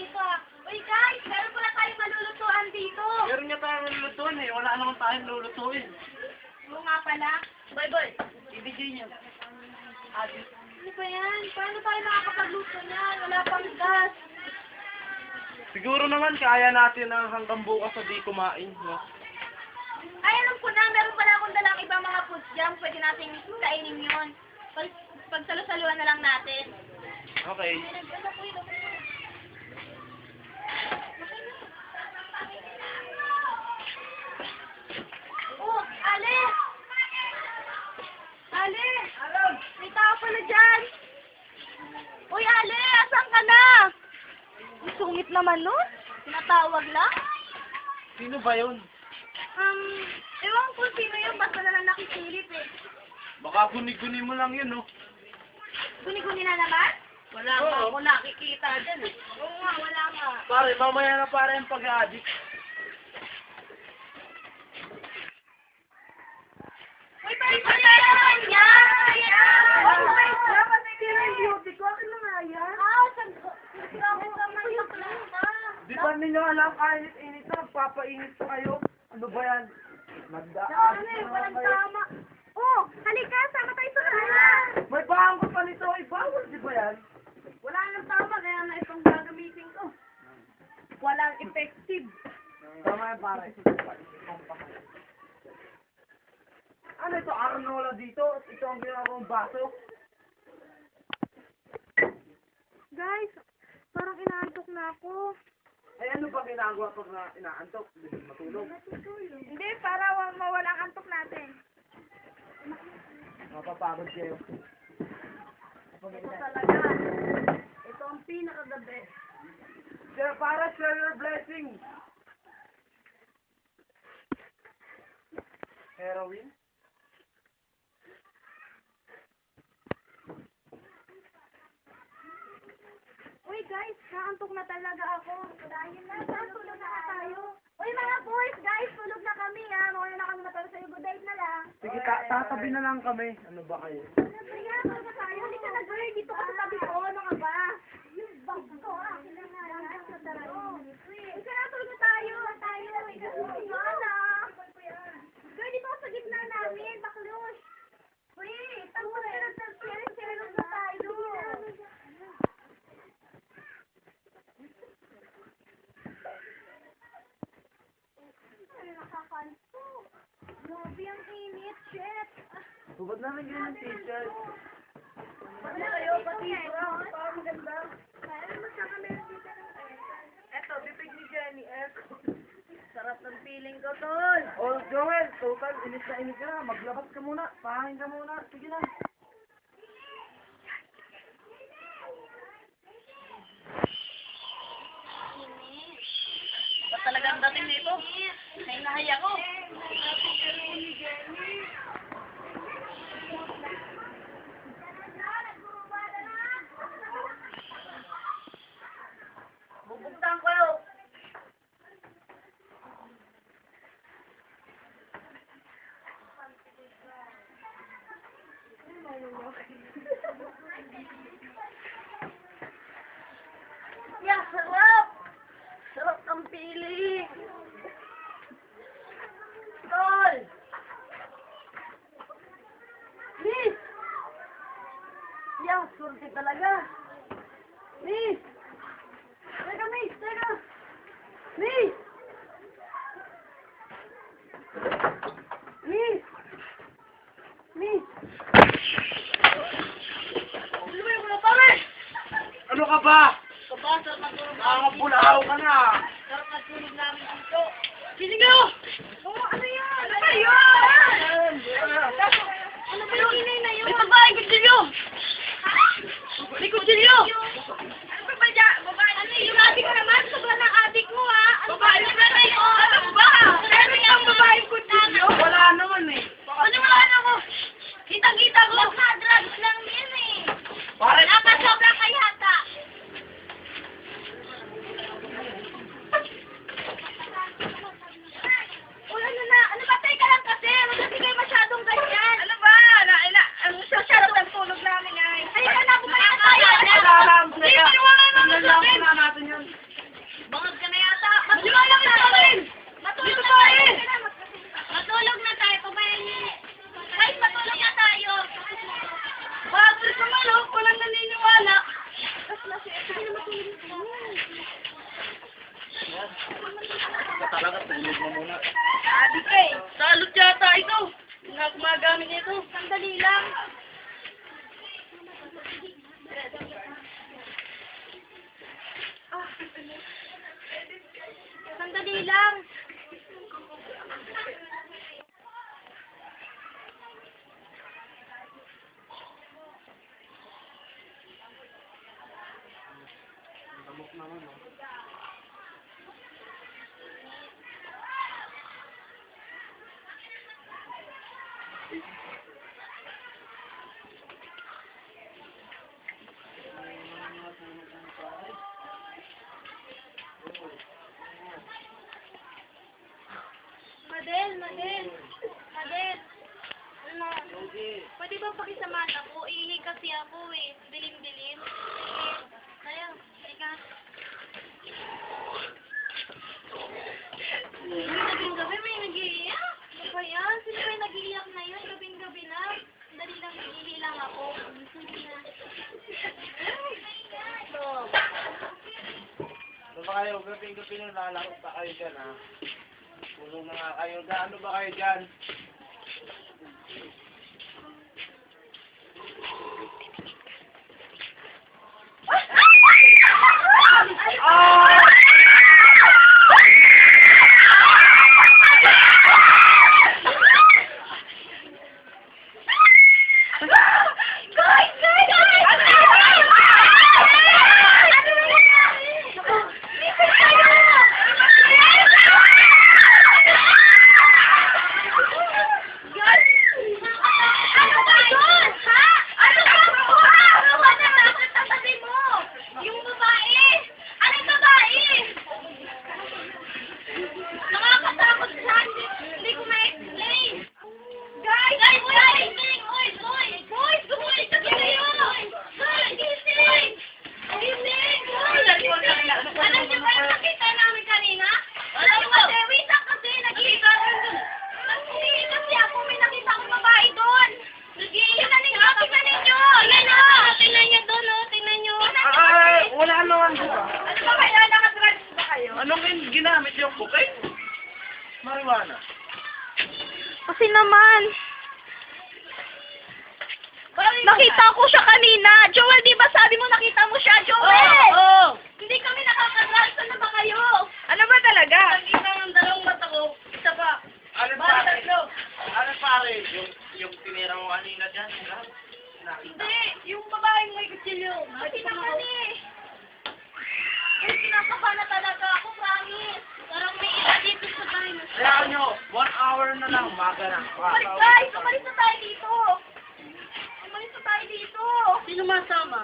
dito ah. Uy guys, meron pala tayong malulutuan dito. Meron nga tayong lulutuin eh. Wala naman tayong lulutuin. Oo nga pala. Boy, boy. Ibigay niyo. Adi. Ano ba yan? Paano tayo makakapagluto niyan? Wala pang gas. Siguro naman kaya natin na hanggang bukas sa di kumain. No? Ay, alam ko na, meron pala akong dalang ibang mga foods dyan. Pwede natin kainin yun. Pag, pagsalusaluan na lang natin. Okay. Oh, Sungit naman nun. Tinatawag lang. Sino ba yun? Um, ewan ko sino yun. Basta na lang nakisilip eh. Baka guni-guni mo lang yun, no? Guni-guni na naman? Wala nga ako nakikita dyan eh. Oo nga, wala nga. Pare, mamaya na pare yung pag-addict. Uy, balik mo yan! Yan! Yan! Oh, wait lang, kasi kaya yung beauty ko. Akin na nga yan. Ah. Ako naman yung planta. Di ba ninyo alam, kainit-init na, nagpapainit pa kayo? Ano ba yan? Nagdaan Ano eh, walang tama. Oh, halika, sama tayo sa kanya. May bago pa nito, ay bawal, di ba yan? Wala nang tama, kaya na itong gagamitin ko. Walang effective. Tama yan, pare. Ano ito, Arnola dito? Ito ang ginagawang baso? Guys, parang inaantok na ako. Ay ano ba ginagawa pag na inaantok? Matulog. Hindi, para wa- mawala ang antok natin. Mapapagod kayo. Ito talaga. Ito ang pinaka-the best. Sir, para share your blessing. Heroin? Uy naantok na talaga ako. Dahil na, saan tulog na nga tayo? Uy mga boys, guys, tulog na kami ha. Mawala na kami matulog sa'yo. Good night na lang. Sige, ta tatabi na lang kami. Ano ba kayo? Kaya, tulog na tayo. Hindi ka na girl, dito ka sa tabi ko. Ano ka ba? Yung bag ko, akin na nga yan. Sa tayo. Uy, kaya tulog na tayo. Tayo. Wala. Girl, dito ka sa gitna namin. Baklos. Uy, tapos ka na sa sirin na tayo. Ay, nakakanto. Grabe ang init, shit. Ah, Subad na rin yun ng t-shirt. Ano kayo, pati brown, parang maganda. Kaya mas nakamera dito. Eto, bibig ni Jenny F. Sarap ng feeling ko, tol. Oh, Joel, total, inis na inis ka. Maglabas ka muna. Pahain ka muna. Sige na. Ba talagang dating nito? Ay, nahay ako. Bubugtan ko yun. Yeah, sarap! Sarap ng piling! Tol! Miss! Yang, surti talaga! Miss! Teka, Miss! Teka! Miss! Miss! Miss! Ano ka ba? Sarap ng tulog namin dito. Nakakabulahaw ka na. Sarap ng tulog namin dito. Sino kayo? Oh, ano yan? Ano ba yun? Ano ba yung inay na yun? May babae, kutsilyo! May kutsilyo! Talaga, tulog na muna. Abi ka eh. Salot yata ito. Nagmagamit niya ito. Sandali lang. Sandali lang. Tamok naman. Madel, Madel. Madel. Ano? Pwede ba pakisamahan ako? Ihi kasi ako eh. Dilim-dilim. Kaya, halika. Gabing gabi may nag-iiyak. Ano ba yan? Sino ba yung nag-iiyak na yun? Gabing gabi na. Dali lang, ihi lang ako. Sige na. Ano ba kayo? Gabi-gabi nung lalakot pa kayo dyan, ha? Na nga kayo. Gaano ba kayo dyan? Ano ba kaya? Nakadrugs ba kayo? Anong gin- ginamit yung bukay? Marijuana. Kasi naman. Nakita ko siya kanina. Joel, di ba sabi mo nakita mo siya, Joel? Oo. Hindi kami nakakadrugs. Ano ba kayo? Ano ba talaga? Nakita ng dalawang mata ko. Isa pa. Ano Bakit pare? tatlo? Ano pare? Yung, yung tinira mo kanina dyan, di ba? Nakita. Hindi, yung babaeng may kutsilyo. Nakita ko eh. Ay, kinakabahan na talaga ako, promise. Parang may ila dito sa bahay mo. Kaya nyo, one hour na lang, maga na. Umalis guys, umalis na tayo dito. Umalis na tayo dito. Sino masama?